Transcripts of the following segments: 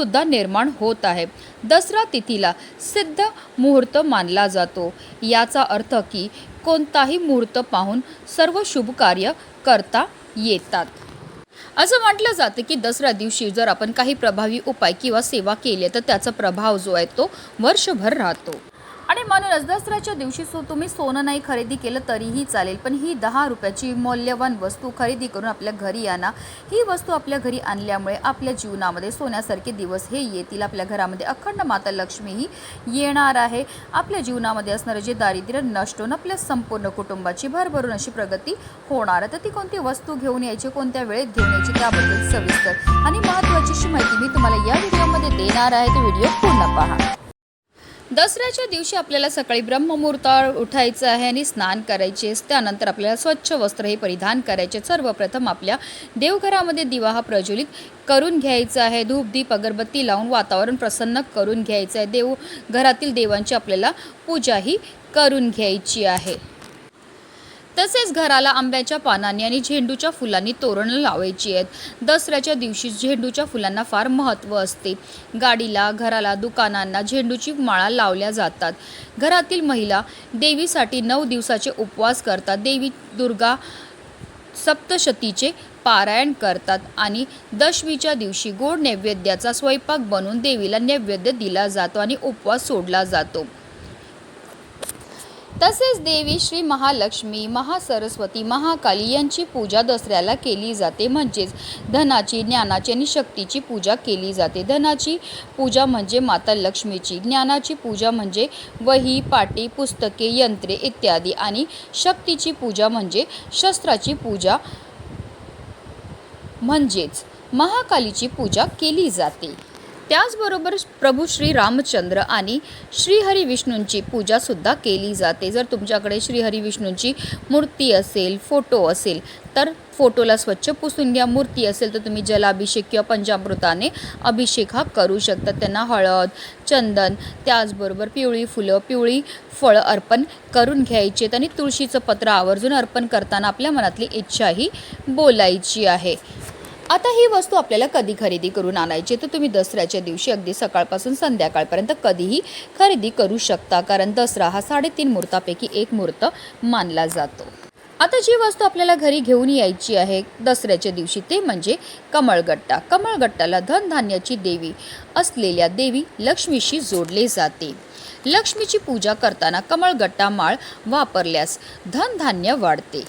सुद्धा निर्माण होत आहे. दसरा तिथीला सिद्ध मुहूर्त मानला जातो. याचा अर्थ की कोणताही मुहूर्त पाहून सर्व शुभ कार्य करता येतात. असं म्हटलं जातं की दसऱ्या दिवशी जर आपण काही प्रभावी उपाय किंवा सेवा केली तर त्याचा प्रभाव जो आहे तो वर्षभर राहतो. आणि म्हणूनच दसऱ्याच्या दिवशी सो तुम्ही सोनं नाही खरेदी केलं तरीही चालेल पण ही दहा रुपयाची मौल्यवान वस्तू खरेदी करून आपल्या घरी आणा. ही वस्तू आपल्या घरी आणल्यामुळे आपल्या जीवनामध्ये सोन्यासारखे दिवस हे येतील. आपल्या घरामध्ये अखंड माता लक्ष्मी ही येणार आहे. आपल्या जीवनामध्ये असणारं जे दारिद्र्य नष्ट होऊन आपल्या संपूर्ण कुटुंबाची भरभरून अशी प्रगती होणार आहे. तर ती कोणती वस्तू घेऊन यायची कोणत्या वेळेत घेऊन यायची त्याबद्दल सविस्तर आणि महत्त्वाची अशी माहिती मी तुम्हाला या व्हिडिओमध्ये देणार आहे. तो व्हिडिओ पूर्ण पहा. दसऱ्याच्या दिवशी आपल्याला सकाळी ब्रह्ममुहूर्तावर उठायचं आहे आणि स्नान करायचे त्यानंतर आपल्याला स्वच्छ वस्त्र हे परिधान करायचे. सर्वप्रथम आपल्या देवघरामध्ये दिवा हा प्रज्वलित करून घ्यायचा आहे. धूप दीप अगरबत्ती लावून वातावरण प्रसन्न करून घ्यायचं आहे. देव घरातील देवांची आपल्याला पूजाही करून घ्यायची आहे. तसेच घराला आंब्याच्या पानांनी आणि झेंडूच्या फुलांनी तोरण लावायची आहेत. दसऱ्याच्या दिवशी झेंडूच्या फुलांना फार महत्त्व असते. गाडीला घराला दुकानांना झेंडूची माळा लावल्या जातात. घरातील महिला देवीसाठी नऊ दिवसाचे उपवास करतात. देवी दुर्गा सप्तशतीचे पारायण करतात आणि दशमीच्या दिवशी गोड नैवेद्याचा स्वयंपाक बनवून देवीला नैवेद्य दिला जातो आणि उपवास सोडला जातो. तसेच देवी श्री महालक्ष्मी महासरस्वती महाकाली यांची पूजा दसऱ्याला केली जाते. म्हणजेच धनाची ज्ञानाची आणि शक्तीची पूजा केली जाते. धनाची पूजा म्हणजे माता लक्ष्मीची ज्ञानाची पूजा म्हणजे वही पाटी पुस्तके यंत्रे इत्यादी आणि शक्तीची पूजा म्हणजे शस्त्राची पूजा म्हणजेच महाकालीची पूजा केली जाते. त्याचबरोबर प्रभू श्री रामचंद्र आणि श्रीहरी विष्णूंची पूजासुद्धा केली जाते. जर तुमच्याकडे श्रीहरी विष्णूंची मूर्ती असेल फोटो असेल तर फोटोला स्वच्छ पुसून घ्या. मूर्ती असेल तर तुम्ही जलाभिषेक किंवा पंचामृताने अभिषेक हा करू शकता. त्यांना हळद चंदन त्याचबरोबर पिवळी फुलं पिवळी फळं अर्पण करून घ्यायचे आहेत. आणि तुळशीचं पत्र आवर्जून अर्पण करताना आपल्या मनातली इच्छाही बोलायची आहे. आता ही वस्तू आपल्याला कधी खरेदी करून आणायची तर तुम्ही दसऱ्याच्या दिवशी अगदी सकाळपासून संध्याकाळपर्यंत कधीही खरेदी करू शकता. कारण दसरा हा साडेतीन मुहूर्तापैकी एक मुहूर्त मानला जातो. आता जी वस्तू आपल्याला घरी घेऊन यायची आहे दसऱ्याच्या दिवशी ते म्हणजे कमळगट्टा. कमळगट्टाला धनधान्याची देवी असलेल्या देवी लक्ष्मीशी जोडले जाते. लक्ष्मीची पूजा करताना कमळगट्टा माळ वापरल्यास धनधान्य वाढते.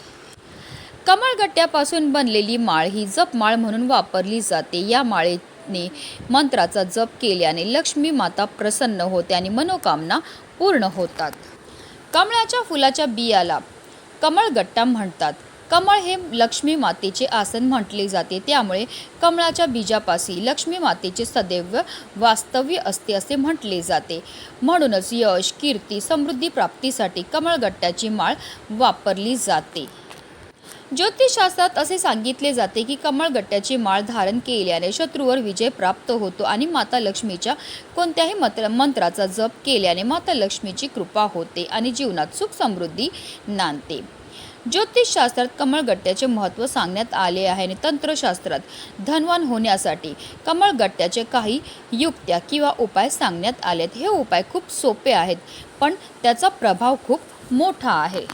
कमळगट्ट्यापासून बनलेली माळ ही जपमाळ म्हणून वापरली जाते. या माळेने मंत्राचा जप केल्याने लक्ष्मी माता प्रसन्न होते आणि मनोकामना पूर्ण होतात. कमळाच्या फुलाच्या बियाला कमळगट्टा म्हणतात. कमळ हे लक्ष्मी मातेचे आसन म्हटले जाते. त्यामुळे कमळाच्या बीजापासी लक्ष्मी मातेचे सदैव वास्तव्य असते असे म्हटले जाते. म्हणूनच यश कीर्ती समृद्धी प्राप्तीसाठी कमळगट्ट्याची माळ वापरली जाते. ज्योतिषशास्त्रात असे सांगितले जाते की कमळगट्ट्याची माळ धारण केल्याने शत्रूवर विजय प्राप्त होतो आणि माता लक्ष्मीच्या कोणत्याही मंत्र मंत्राचा जप केल्याने माता लक्ष्मीची कृपा होते आणि जीवनात सुख समृद्धी नांदते. ज्योतिषशास्त्रात कमळगट्ट्याचे महत्त्व सांगण्यात आले आहे आणि तंत्रशास्त्रात धनवान होण्यासाठी कमळगट्ट्याचे काही युक्त्या किंवा उपाय सांगण्यात आलेत. हे उपाय खूप सोपे आहेत पण त्याचा प्रभाव खूप मोठा आहे.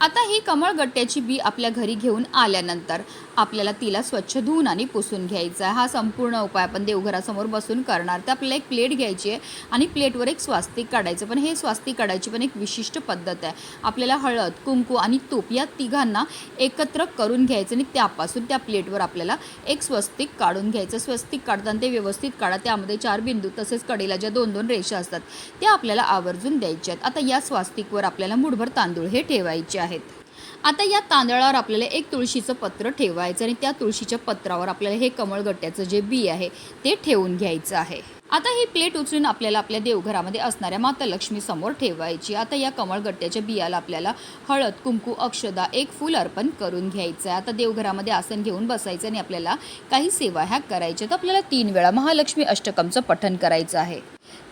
आता ही कमळ गट्ट्याची बी आपल्या घरी घेऊन आल्यानंतर. आपल्याला तिला स्वच्छ धुवून आणि पुसून घ्यायचा आहे. हा संपूर्ण उपाय आपण देवघरासमोर बसून करणार. तर आपल्याला एक प्लेट घ्यायची आहे आणि प्लेटवर एक स्वास्तिक काढायचं. पण हे स्वास्तिक काढायची पण एक विशिष्ट पद्धत आहे. आपल्याला हळद कुंकू आणि तूप या तिघांना एकत्र करून घ्यायचं आणि त्यापासून त्या प्लेटवर आपल्याला एक स्वस्तिक काढून घ्यायचं. स्वस्तिक काढताना ते व्यवस्थित काढा. त्यामध्ये चार बिंदू तसेच कडेला ज्या दोन दोन रेषा असतात त्या आपल्याला आवर्जून द्यायच्या आहेत. आता या स्वास्तिकवर आपल्याला मुठभर तांदूळ हे ठेवायचे आहेत. आता या तांदळावर आपल्याला एक तुळशीचं पत्र ठेवायचं आणि त्या तुळशीच्या पत्रावर आपल्याला हे कमळगट्ट्याचं जे बी आहे ते ठेवून घ्यायचं आहे. आता ही प्लेट उचलून आपल्याला आपल्या देवघरामध्ये असणाऱ्या माता लक्ष्मी समोर ठेवायची. आता या कमळगट्ट्याच्या बियाला आपल्याला हळद कुंकू अक्षदा एक फूल अर्पण करून घ्यायचं आहे. आता देवघरामध्ये आसन घेऊन बसायचं आणि आपल्याला काही सेवा ह्या करायच्या तर आपल्याला तीन वेळा महालक्ष्मी अष्टकमचं पठण करायचं आहे.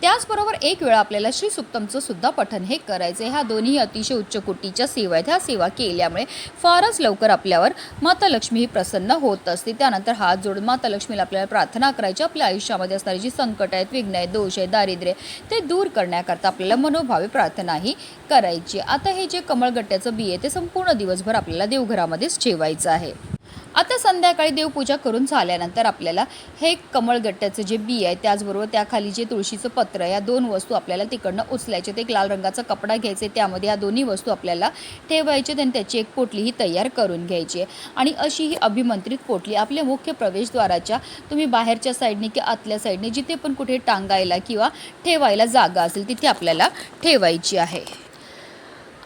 त्याचबरोबर एक वेळा आपल्याला श्री सुक्तमचं सुद्धा पठन हे करायचं आहे ह्या दोन्ही अतिशय उच्च कोटीच्या सेवा आहेत. ह्या सेवा केल्यामुळे फारच लवकर आपल्यावर माता लक्ष्मी ही प्रसन्न होत असते. त्यानंतर हात जोडून माता लक्ष्मीला आपल्याला प्रार्थना करायची. आपल्या आयुष्यामध्ये असणारी जी संकट आहेत विघ्न आहेत दोष आहे दारिद्र्य ते दूर करण्याकरता आपल्याला मनोभावे प्रार्थनाही करायची आता हे जे कमळगट्ट्याचं बी आहे ते संपूर्ण दिवसभर आपल्याला देवघरामध्येच ठेवायचं आहे. आता संध्याकाळी देवपूजा करून झाल्यानंतर आपल्याला हे कमळगट्ट्याचं जे बी आहे त्याचबरोबर त्याखाली जे तुळशीचं पत्र या दोन वस्तू आपल्याला तिकडनं उचलायचे ते एक लाल रंगाचा कपडा घ्यायचे त्यामध्ये या दोन्ही वस्तू आपल्याला ठेवायचे आणि त्याची एक पोटलीही तयार करून घ्यायची आहे. आणि अशी ही अभिमंत्रित पोटली आपल्या मुख्य प्रवेशद्वाराच्या तुम्ही बाहेरच्या साईडने किंवा आतल्या साईडने जिथे पण कुठे टांगायला किंवा ठेवायला जागा असेल तिथे आपल्याला ठेवायची आहे.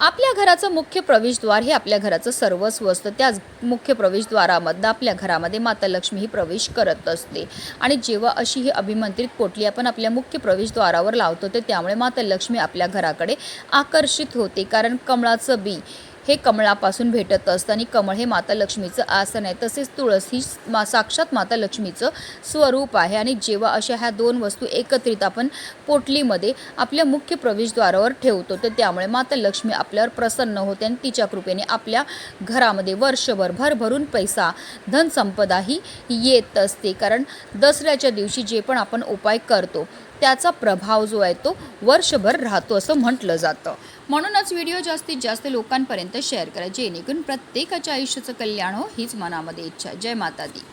आपल्या घराचं मुख्य प्रवेशद्वार हे आपल्या घराचं सर्वस्व असतं. त्याच मुख्य प्रवेशद्वारामधनं आपल्या घरामध्ये माता लक्ष्मी ही प्रवेश करत असते. आणि जेव्हा अशी ही अभिमंत्रित पोटली आपण आपल्या मुख्य प्रवेशद्वारावर लावतो ते त्यामुळे माता लक्ष्मी आपल्या घराकडे आकर्षित होते. कारण कमळाचं बी हे कमळापासून भेटत असतं आणि कमळ हे माता लक्ष्मीचं आसन आहे. तसेच तुळस ही मा साक्षात माता लक्ष्मीचं स्वरूप आहे. आणि जेव्हा अशा ह्या दोन वस्तू एकत्रित आपण पोटलीमध्ये आपल्या मुख्य प्रवेशद्वारावर ठेवतो तर त्यामुळे माता लक्ष्मी आपल्यावर प्रसन्न होते आणि तिच्या कृपेने आपल्या घरामध्ये वर्षभर भरभरून पैसा धनसंपदा ही येत असते. कारण दसऱ्याच्या दिवशी जे पण आपण उपाय करतो त्याचा प्रभाव जो आहे तो वर्षभर राहतो असं म्हटलं जातं. म्हणूनच व्हिडिओ जास्तीत जास्त लोकांपर्यंत शेअर करा जेणेकरून प्रत्येकाच्या आयुष्याचं कल्याण हो हीच मनामध्ये इच्छा. जय माता दी